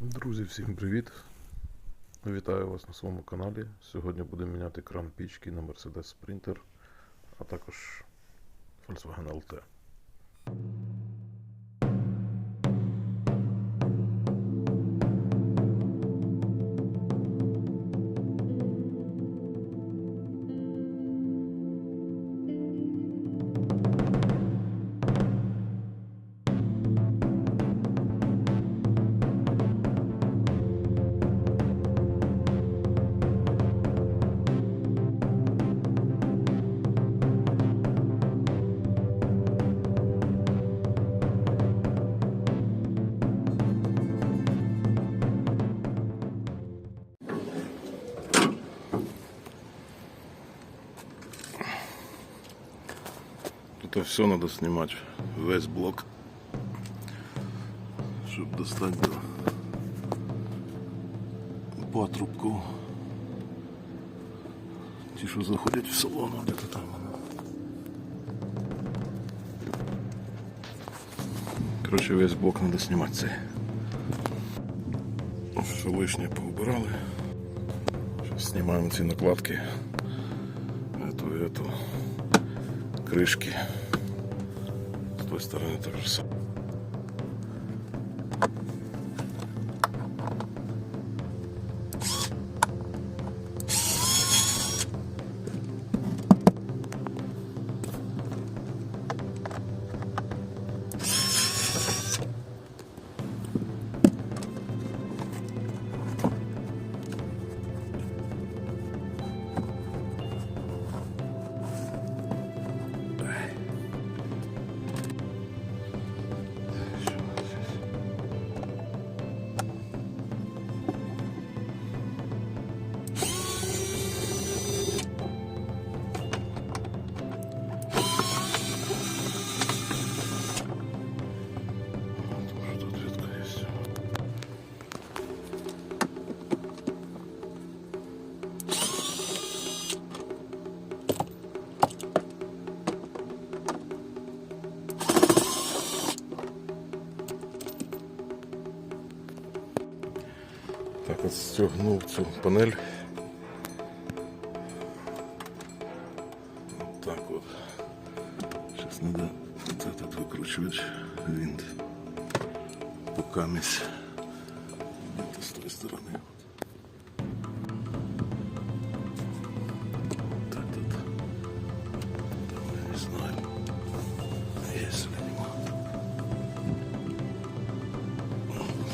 Друзі, всім привіт! Вітаю вас на своєму каналі. Сьогодні будемо міняти кран пічки на Mercedes Sprinter, а також Volkswagen LT. Тут все треба знімати, весь блок, щоб достати до патрубку. Ті, що заходять в салон, де то там. воно. Коротше, весь блок треба знімати цей. Все лишнє поубирали. Зараз знімаємо ці накладки. Эту и эту. Крышки. С той стороны тоже самое. Так, от стягнув цю панель. Вот так вот. Сейчас надо вот этот выкручивать винт. Покамесь. Это с той стороны. Так, тут. Там я не знаю. Есть или нема.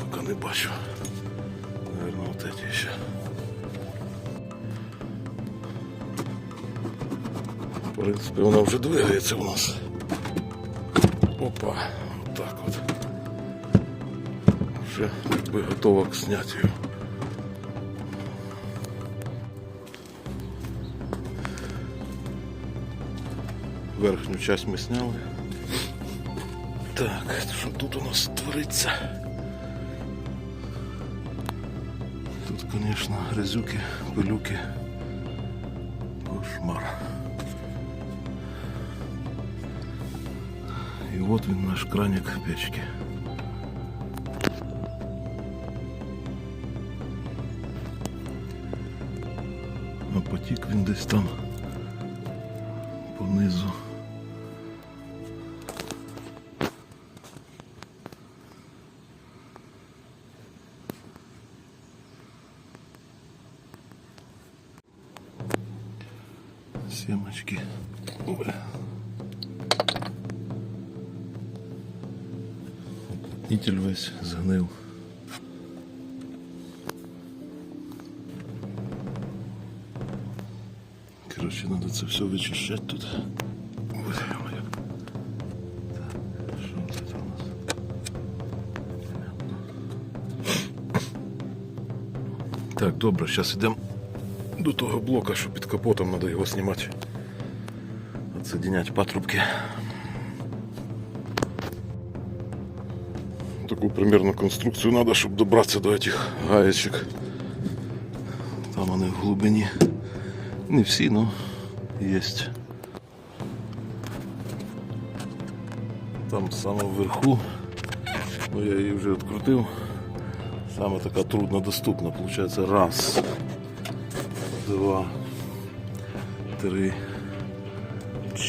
Пока не бачу. Вот эти еще. В принципе, вона вже двигається у нас. Опа, вот так вот. Вже как бы готова к снятию. Верхню часть ми сняли. Так, що тут у нас твориться? Конечно, грязюки, пилюки. Кошмар. И вот він наш краник печки. А потік він десь там понизу. Уплотнитель весь згнив. Короче, надо це все вичищати тут. Так, добре, зараз йдемо до того блока, що під капотом треба його знімати. Отсоединять патрубки. Таку примерно конструкцію треба, щоб добратися до этих гаєчок. Там вони в глибині. Не всі, но є. Там саме вверху. Ну я її вже відкрутив. Саме така труднодоступна. Получается раз, два, три,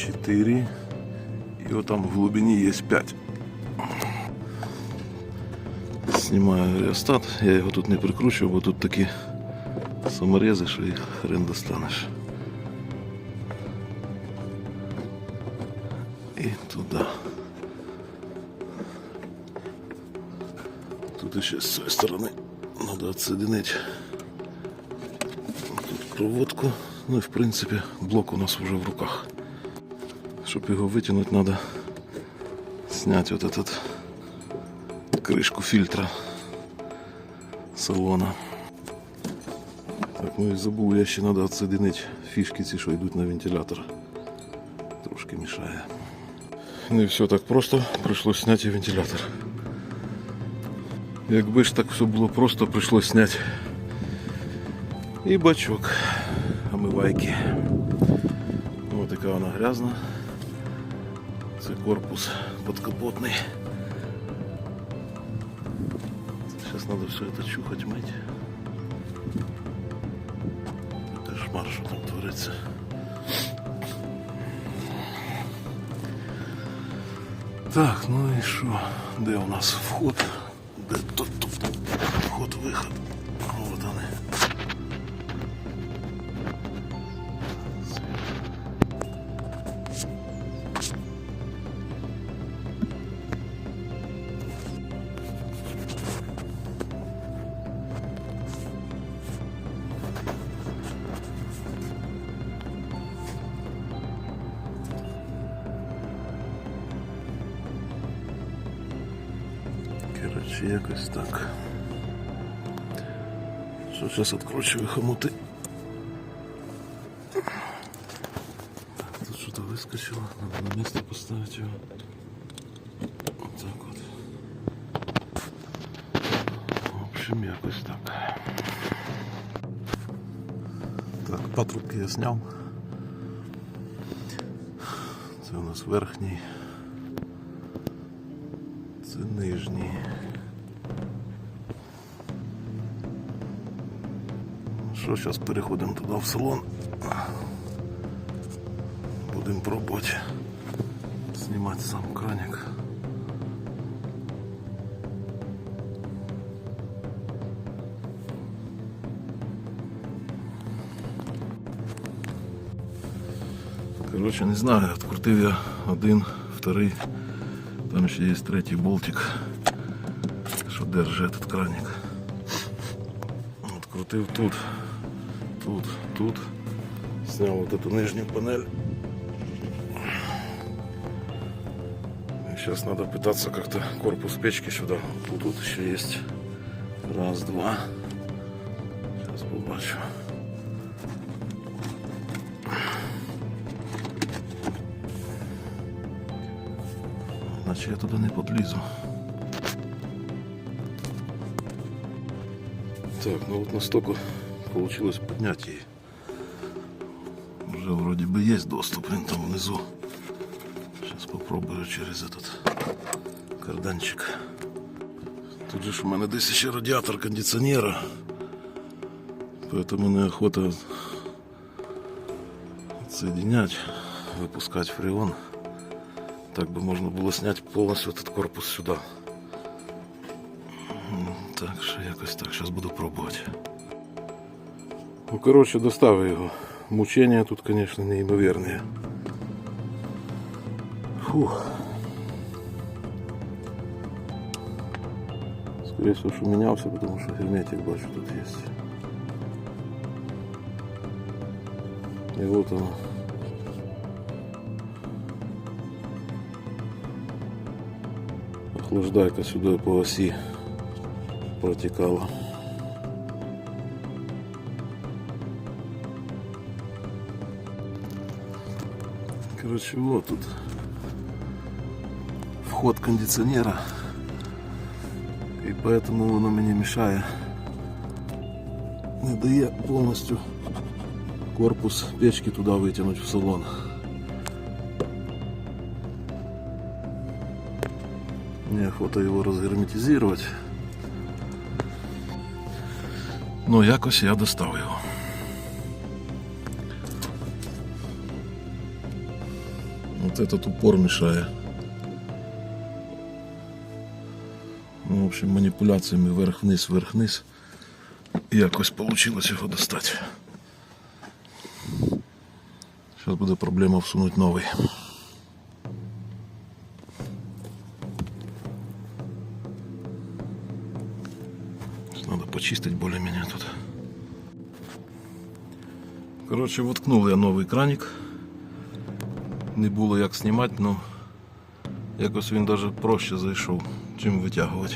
Четыре. И вот там в глубине есть пять. Знімаю реостат, я його тут не прикручую, бо тут такі саморези, що їх хрен достанеш. І туди. Тут ще з цієї сторони треба відсоединити тут проводку. Ну і в принципі блок у нас вже в руках. Щоб його витягнути, треба зняти вот этот крышку фильтра салона. Так, ну і забув, я ще треба відсоединити фішки ці, що йдуть на вентилятор. Трошки мішає. Ну і все так просто, прийшлось зняти вентилятор. Якби ж так все було просто, прийшлось зняти і бачок омивайки. Ось така вона грязна. Корпус подкапотний. Сейчас надо все это чухать, мыть. Кошмар, що там твориться. Так, ну і що? Де у нас вход? Де тут, тут Якось так. Що зараз відкручую хомути. Тут что-то выскочило, надо на место поставить его. Вот так вот. В общем, якось так. Так, патрубки я сняв. Це у нас верхній. Це нижній. Що, зараз переходимо туди в салон. Будемо пробувати знімати сам краник. Коротше, не знаю, відкрутив я один, вторий, там ще є третій болтик, що держить этот краник. Открутив тут, тут, тут. Снял вот эту нижнюю панель. Сейчас надо пытаться как-то корпус печки сюда. Тут, тут еще есть. Раз, два. Сейчас побачу. Наче я туди не подлізу. Так, ну вот настолько получилось поднять її. Уже вроде бы есть доступ, він там внизу. Сейчас попробую через этот карданчик. Тут же ж у мене десь ще радіатор кондиціонера. Поэтому неохота соединять, выпускать фреон. Так бы можно было снять полностью этот корпус сюда. М, Так що якось так, зараз буду пробувати. Ну, коротше, доставив його. Мучення тут, звісно, неймовірні. Фух. Скорее всего, що мінявся, тому що герметик бачу тут є. І вот оно. Охлаждайка сюди по осі протікала. Короче, вот тут вход кондиционера. И поэтому воно мені мешає. Не дає повністю корпус печки туди витягнути в салон. Неохота его разгерметизировать. Ну, якось я достав його. Вот этот упор мешає. Ну, в общем, маніпуляціями вверх-вниз, вверх-вниз. І якось вийшло його достати. Зараз буде проблема всунути новий. Надо почистить более-менее тут. Коротше, воткнув я новий краник. Не було як знімати, ну якось він даже проще зайшов, чим витягувати.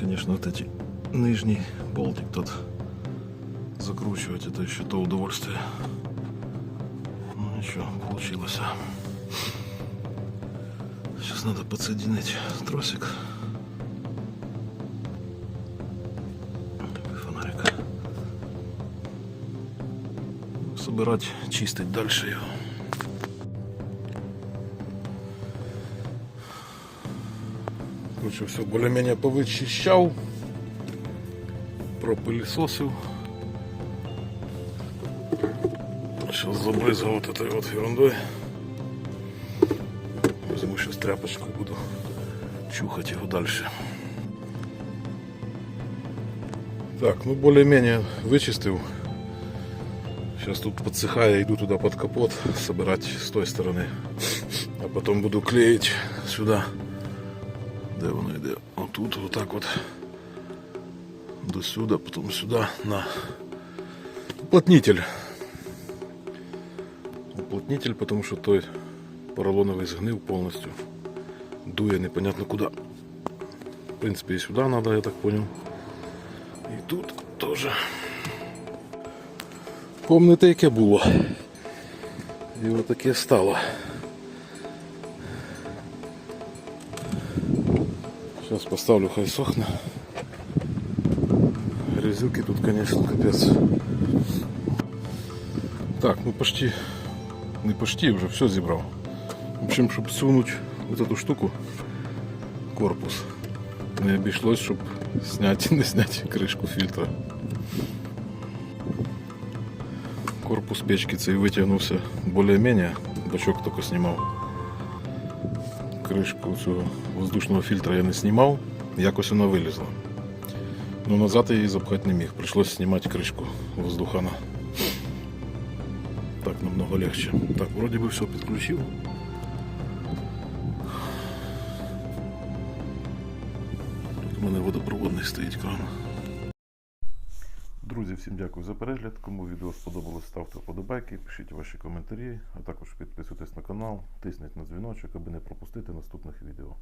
Звісно, эти нижній болтик тут закручивать, это еще то удовольствие. Ну ничего, получилось. Сейчас надо подсоединить тросик. Фонарик. Собирать, чистить дальше его. Короче, все более-менее повычищал, пропылесосил. Сейчас забрызгал вот этой вот ерундой. Возьму сейчас тряпочку буду чухать его дальше. Так, ну более-менее вычистил. Сейчас тут подсыхая, иду туда под капот собирать с той стороны. А потом буду клеить сюда. Де воно йде? Отут, отак от. До сюди, потім сюди на уплотнитель. Уплотнитель, тому що той поролоновий згнив повністю. Дує непонятно куди. В принципі, і сюди треба, я так понял. І тут теж. Помните, яке було. І отаке стало. Сейчас поставлю, хай сохне. Грязюки тут, конечно, капец. Так, ну почти, не почти, уже все зібрав. В общем, щоб сунуть вот эту штуку, корпус, не обійшлось, щоб снять, не снять кришку фільтра. Корпус печки цей витягнувся більш-менш, бачок тільки знімав Кришку цього воздушного фільтра я не знімав, якось вона вилізла. Ну назад я її запхати не міг, прийшлося знімати кришку воздухана. Так намного легче. Так, вроді би все підключив. У мене водопроводний стоїть кран. Друзі, всім дякую за перегляд. Кому відео сподобалось, ставте вподобайки, пишіть ваші коментарі, а також підписуйтесь на канал, тисніть на дзвіночок, аби не пропустити наступних відео.